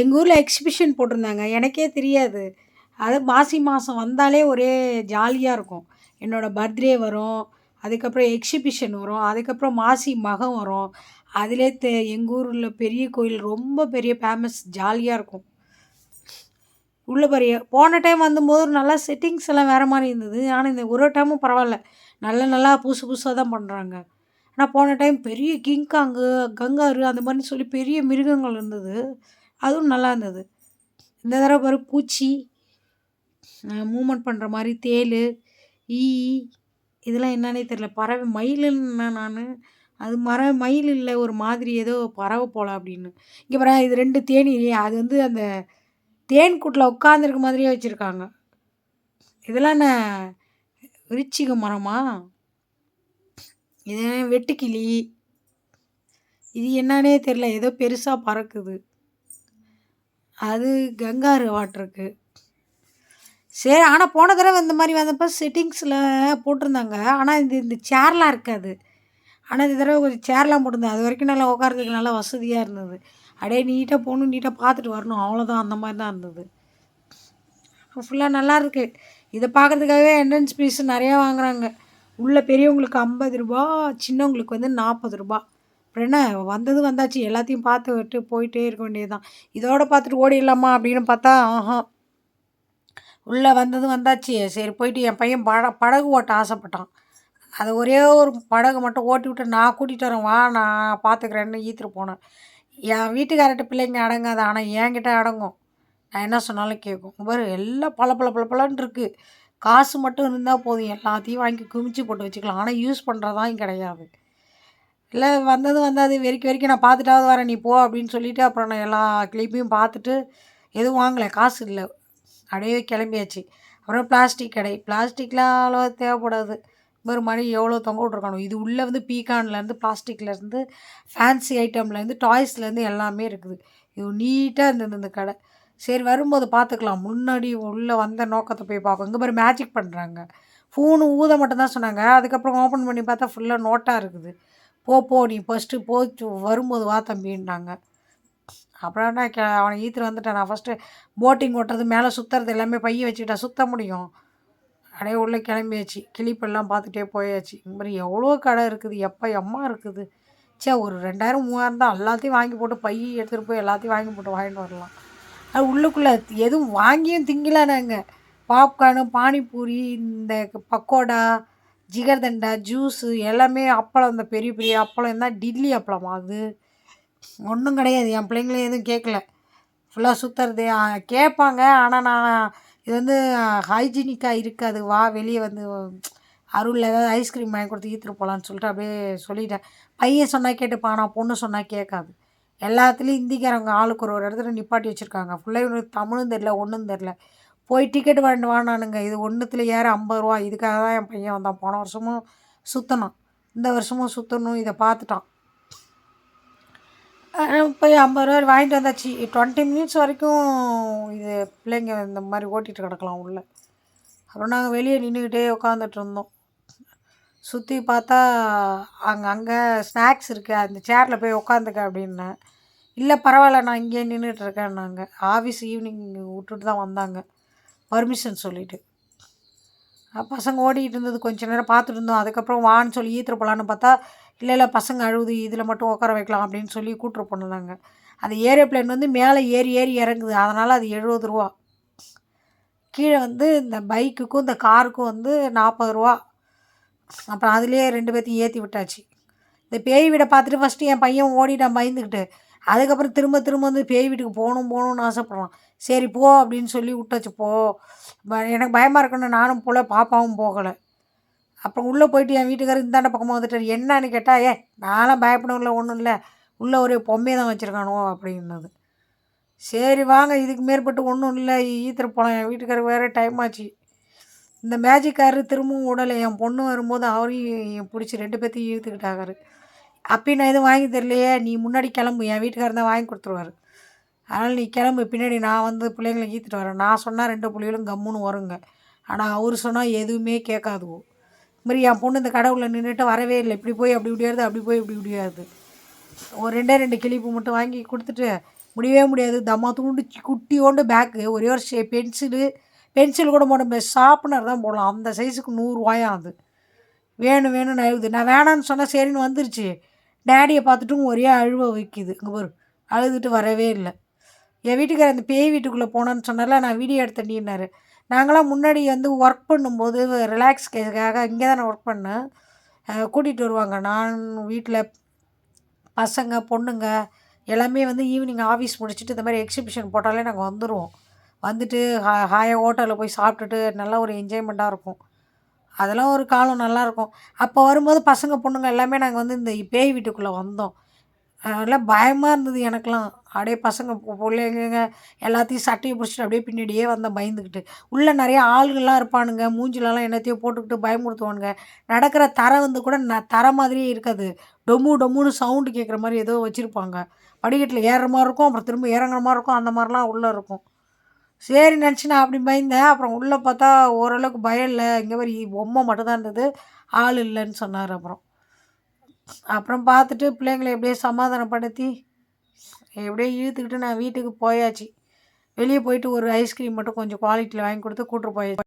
எங்கள் ஊரில் எக்ஸிபிஷன் போட்டிருந்தாங்க. எனக்கே தெரியாது. அது மாசி மாதம் வந்தாலே ஒரே ஜாலியாக இருக்கும். என்னோடய பர்த்டே வரும். அதுக்கப்புறம் எக்ஸிபிஷன் வரும். அதுக்கப்புறம் மாசி மகம் வரும். அதிலே தெ எங்கள் ஊரில் பெரிய கோயில் ரொம்ப பெரிய ஃபேமஸ் ஜாலியாக இருக்கும். உள்ளே பெரிய போன டைம் வந்தபோது நல்லா செட்டிங்ஸ் எல்லாம் வேறு மாதிரி இருந்தது. ஆனால் இந்த ஒரு டைமும் பரவாயில்ல. நல்ல நல்லா புதுசு புதுசாக தான் பண்ணுறாங்க ஆனால் போன டைம் பெரிய கிங்காங்கு கங்காரு அந்த மாதிரி சொல்லி பெரிய மிருகங்கள் இருந்தது. அதுவும் நல்லா இருந்தது. இந்த தடவை பாரு பூச்சி மூமெண்ட் பண்ணுற மாதிரி தேள் ஈ இதெல்லாம் என்னன்னே தெரில பறவை மயிலுன்னு நான் அது மர மயில் இல்லை ஒரு மாதிரி ஏதோ பறவை போல அப்படின்னு. இங்கே பாரு இது ரெண்டு தேனி அது வந்து அந்த தேன் கூட்டில் உட்காந்துருக்க மாதிரியே வச்சுருக்காங்க. இதெல்லாம் என்ன விருச்சிக மரமா? இது வெட்டுக்கிளி? இது என்னன்னே தெரில ஏதோ பெருசாக பறக்குது. அது கங்காரு வாட்டருக்கு. சரி ஆனால் போன தடவை இந்த மாதிரி வந்தப்போ செட்டிங்ஸில் போட்டிருந்தாங்க. ஆனால் இந்த இந்த சேர்லாம் இருக்காது. ஆனால் இந்த தடவை கொஞ்சம் சேர்லாம் போட்டிருந்தேன். அது வரைக்கும் நல்லா உட்காரதுக்கு நல்லா வசதியாக இருந்தது. அப்படியே நீட்டாக போகணும் நீட்டாக பார்த்துட்டு வரணும். அவ்வளோதான் அந்த மாதிரி தான் இருந்தது. ஃபுல்லாக நல்லா இருக்குது இதை பார்க்குறதுக்காகவே என்ட்ரன்ஸ் ஃபீஸ் நிறையா வாங்குறாங்க. உள்ள பெரியவங்களுக்கு ஐம்பது ரூபா சின்னவங்களுக்கு வந்து நாற்பது ரூபா. அப்புறம் என்ன வந்தது வந்தாச்சு எல்லாத்தையும் பார்த்து விட்டு போயிட்டே இருக்க வேண்டியது தான் இதோட பார்த்துட்டு ஓடிடலாமா அப்படின்னு பார்த்தா ஆஹா உள்ளே வந்தது வந்தாச்சு. சரி போயிட்டு என் பையன் பட படகு ஓட்ட ஆசைப்பட்டான். அதை ஒரே ஒரு படகு மட்டும் ஓட்டி விட்டு நான் கூட்டிகிட்டு வரேன் வா நான் பார்த்துக்கிறேன்னு ஈத்துட்டு போனேன். என் வீட்டுக்காரர்கிட்ட பிள்ளைங்க அடங்காது ஆனால் என்கிட்ட அடங்கும். நான் என்ன சொன்னாலும் கேட்கும் பாரு எல்லாம் பல பல பல பலன்னு இருக்குது காசு மட்டும் இருந்தால் போதும் எல்லாத்தையும் வாங்கி குமிச்சு போட்டு வச்சுக்கலாம். ஆனால் யூஸ் பண்ணுறதான் கிடையாது. இல்லை வந்தது வந்தது. வெறிக்க வரைக்கும் நான் பார்த்துட்டாவது வரேன் நீ போ அப்படின்னு சொல்லிவிட்டு அப்புறம் நான் எல்லா கிளிப்பையும் பார்த்துட்டு எதுவும் வாங்கலை. காசு இல்லை. அப்படியே கிளம்பியாச்சு. அப்புறம் பிளாஸ்டிக் கடை. பிளாஸ்டிக்லாம் அவ்வளோ தேவைப்படாது. ஒரு மணி எவ்வளோ தொங்க விட்ருக்கணும் இது உள்ளே வந்து பீகான்லேருந்து பிளாஸ்டிக்லேருந்து ஃபேன்சி ஐட்டம்லேருந்து டாய்ஸ்லேருந்து எல்லாமே இருக்குது. இது நீட்டாக இருந்தது இந்த கடை. சரி வரும்போது பார்த்துக்கலாம். முன்னாடி உள்ளே வந்த நோக்கத்தை போய் பார்ப்போம். இங்கே பாரு மேஜிக் பண்ணுறாங்க ஃபோனு ஊத மட்டும்தான் சொன்னாங்க. அதுக்கப்புறம் ஓப்பன் பண்ணி பார்த்தா ஃபுல்லாக நோட்டாக இருக்குது. போ போ நீ ஃபஸ்ட்டு போச்சு வரும்போது வா தம்பின்னாங்க அப்புறம் என்ன கே அவனை ஈத்துட்டு வந்துட்டேன் நான் ஃபஸ்ட்டு போட்டிங் ஓட்டுறது மேலே சுற்றுறது எல்லாமே பைய வச்சுக்கிட்டா சுற்ற முடியும். அப்படியே உள்ளே கிளம்பியாச்சு. கிளிப்பெல்லாம் பார்த்துட்டே போயாச்சு. இந்த மாதிரி எவ்வளோ கடை இருக்குது எப்போ எம்மா இருக்குது. சே ஒரு ரெண்டாயிரம் மூவாயிரம் தான் எல்லாத்தையும் வாங்கி போட்டு பை எடுத்துகிட்டு போய் எல்லாத்தையும் வாங்கி போட்டு வாங்கிட்டு வரலாம். அது உள்ளுக்குள்ளே எதுவும் வாங்கியும் திங்கலானாங்க பாப்கார்னு பானிபூரி இந்த பக்கோடா ஜிகர்தண்டா ஜூஸு எல்லாமே அப்பளம் இந்த பெரிய பெரிய அப்பளம் தான் டில்லி அப்பளம் அது? ஒன்றும் கிடையாது. என் பிள்ளைங்களும் எதுவும் கேட்கல ஃபுல்லாக சுற்றுறது கேட்பாங்க ஆனால் நான் இது வந்து ஹைஜீனிக்காக இருக்காது. வா வெளியே வந்து அருளில் ஏதாவது ஐஸ்கிரீம் வாங்கி கொடுத்து ஈத்துட்டு போகலான்னு சொல்லிட்டு அப்படியே சொல்லிட்டேன். பையன் சொன்னால் கேட்டுப்பான். நான் பொண்ணு சொன்னால் கேட்காது. எல்லாத்துலேயும் இந்திக்காரங்க ஆளுக்கு ஒரு ஒரு இடத்துல நிப்பாட்டி வச்சுருக்காங்க. ஃபுல்லாக இவனுக்கு தமிழும் தெரில ஒன்றும் தெரில போய் டிக்கெட் வாங்கிட்டு வானானுங்க இது ஒன்றுத்தில் ஏற ஐம்பது ரூபா. இதுக்காக தான் என் பையன் வந்தான். போன வருஷமும் சுற்றணும் இந்த வருஷமும் சுற்றணும் இதை பார்த்துட்டான். போய் ஐம்பது ரூபா வாங்கிட்டு வந்தாச்சு. டுவெண்ட்டி மினிட்ஸ் வரைக்கும் இது பிள்ளைங்க இந்த மாதிரி ஓட்டிகிட்டு கிடக்கலாம் உள்ளே. அப்புறம் நாங்கள் வெளியே நின்றுக்கிட்டே உட்காந்துட்டு இருந்தோம். சுற்றி பார்த்தா அங்கே அங்கே ஸ்நாக்ஸ் இருக்குது அந்த சேரில் போய் உட்காந்துக்க அப்படின்னேன். இல்லை பரவாயில்ல. நான் இங்கேயே நின்றுட்டுருக்கேன் நாங்கள் ஆஃபீஸ் ஈவினிங் விட்டுட்டு தான் வந்தாங்க. பர்மிஷன் சொல்லிவிட்டு பசங்க ஓடிக்கிட்டு இருந்தது கொஞ்ச நேரம் பார்த்துட்டு இருந்தோம் அதுக்கப்புறம் வான்னு சொல்லி ஈத்துட்டு போகலான்னு பார்த்தா இல்லை இல்லை பசங்க அழுகுது இதில் மட்டும் உட்கார வைக்கலாம் அப்படின்னு சொல்லி கூட்டுரு போனாங்க அந்த ஏரோப்ளேன் வந்து மேலே ஏறி ஏறி இறங்குது. அதனால் அது எழுபது ரூபா. கீழே வந்து இந்த பைக்குக்கும் இந்த காருக்கும் வந்து நாற்பது ரூபா. அப்புறம் அதுலேயே ரெண்டு பேர்த்தையும் ஏற்றி விட்டாச்சு. இந்த பேய் வீடை பார்த்துட்டு ஃபஸ்ட்டு என் பையன் ஓடிட்டான் பயந்துக்கிட்டு. அதுக்கப்புறம் திரும்ப திரும்ப வந்து பேய் வீட்டுக்கு போகணும் போகணுன்னு ஆசைப்பட்றான். சரி போ அப்படின்னு சொல்லி விட்டாச்சு போ. எனக்கு பயமாக இருக்குன்னு நானும் போகல பாப்பாவும் போகலை. அப்புறம் உள்ளே போயிட்டு என் வீட்டுக்காரர் இந்தாண்ட பக்கமாக வந்துட்டார். என்னன்னு கேட்டால் ஏ நான்லாம் இல்லை ஒன்றும் இல்லை. உள்ளே ஒரே பொம்மையை தான் வச்சுருக்கானோ அப்படின்னது. சரி வாங்க இதுக்கு மேற்பட்டு ஒன்றும் இல்லை. ஈத்திர போகலாம் என் வீட்டுக்காரர் வேறு டைம் ஆச்சு. இந்த மேஜிக்காரர் திரும்பவும் விடலை என் பொண்ணு வரும்போது அவரையும் பிடிச்சி ரெண்டு பேர்த்தையும் இழுத்துக்கிட்டாங்க அப்பயும் நான் எதுவும் வாங்கி தரலையே. நீ முன்னாடி கிளம்பு. என் வீட்டுக்காரர் தான் வாங்கி கொடுத்துருவாரு. அதனால் நீ கிளம்பு. பின்னாடி நான் வந்து பிள்ளைங்களை ஈத்துட்டு வரேன். நான் சொன்னால் ரெண்டு பிள்ளைகளும் கம்முன்னு வருங்க. ஆனால் அவர் சொன்னால் எதுவுமே கேட்காதுவோ. மாதிரி என் பொண்ணு இந்த கடவுளில் நின்றுட்டு வரவே இல்லை. இப்படி போய் அப்படி இப்படியாருது அப்படி போய் இப்படி இப்படியாருது. ஒரு ரெண்டே ரெண்டு கிளிப்பு மட்டும் வாங்கி கொடுத்துட்டு முடியவே முடியாது. தம்மா தூண்டு குட்டியோண்டு பேக்கு ஒரே ஒரு ஷே பென்சிலு பென்சில் கூட போட ஷார்ப்னர் தான் போடலாம். அந்த சைஸுக்கு நூறுரூவாயாம் அது. வேணும் வேணும்னு அழுகுது நான் வேணான்னு சொன்னால் சரின்னு வந்துருச்சு. டேடியை பார்த்துட்டும் ஒரே அழுவ வைக்குது. இங்கே பாரு அழுதுட்டு வரவே இல்லை. என் வீட்டுக்கார அந்த பேய் வீட்டுக்குள்ளே போனோன்னு சொன்னால நான் வீடியோ எடுத்தேன்டின்னாரு. நாங்களாம் முன்னாடி வந்து ஒர்க் பண்ணும்போது ரிலாக்ஸ்க்காக இங்கே தான் நான் ஒர்க் பண்ணேன் கூட்டிகிட்டு வருவாங்க. நான் வீட்டில் பசங்க பொண்ணுங்க எல்லாமே வந்து ஈவினிங் ஆஃபீஸ் முடிச்சுட்டு இந்த மாதிரி எக்ஸிபிஷன் போட்டாலே நாங்கள் வந்துடுவோம் வந்துட்டு ஹா ஹாயாக ஹோட்டலில் போய் சாப்பிட்டுட்டு நல்லா ஒரு என்ஜாய்மெண்ட்டாக இருக்கும். அதெல்லாம் ஒரு காலம் நல்லாயிருக்கும் அப்போ வரும்போது பசங்க பொண்ணுங்க எல்லாமே நாங்கள் வந்து இந்த பேய் வீட்டுக்குள்ளே வந்தோம். அதெல்லாம் பயமாக இருந்தது எனக்கெலாம் அப்படியே பசங்க பிள்ளைங்க எல்லாத்தையும் சட்டையை பிடிச்சிட்டு அப்படியே பின்னாடியே வந்தேன் பயந்துக்கிட்டு. உள்ளே நிறைய ஆளுங்கள்லாம் இருப்பானுங்க. மூஞ்சிலலாம் என்னத்தையோ போட்டுக்கிட்டு பயமுறுத்துவானுங்க. நடக்கிற தரை வந்து கூட ந தர மாதிரியே இருக்காது. டொம்மு டொம்முன்னு சவுண்டு கேட்குற மாதிரி ஏதோ வச்சுருப்பாங்க. படிக்கட்டில் ஏறுற மாதிரி இருக்கும் அப்புறம் திரும்ப இறங்குற மாதிரி இருக்கும். அந்த மாதிரிலாம் உள்ளே இருக்கும். சரி நினச்சி நான் அப்படி பயந்தேன். அப்புறம் உள்ளே பார்த்தா ஓரளவுக்கு பயம் இல்லை. இங்கே மாதிரி பொம்மை மட்டும்தான் இருந்தது. ஆள் இல்லைன்னு சொன்னார் அப்புறம். அப்புறம் பார்த்துட்டு பிள்ளைங்களை எப்படியோ சமாதானப்படுத்தி எப்படியோ இழுத்துக்கிட்டு நான் வீட்டுக்கு போயாச்சு. வெளியே போயிட்டு ஒரு ஐஸ்கிரீம் மட்டும் கொஞ்சம் குவாலிட்டியில் வாங்கி கொடுத்து கூட்டு போயாச்சு.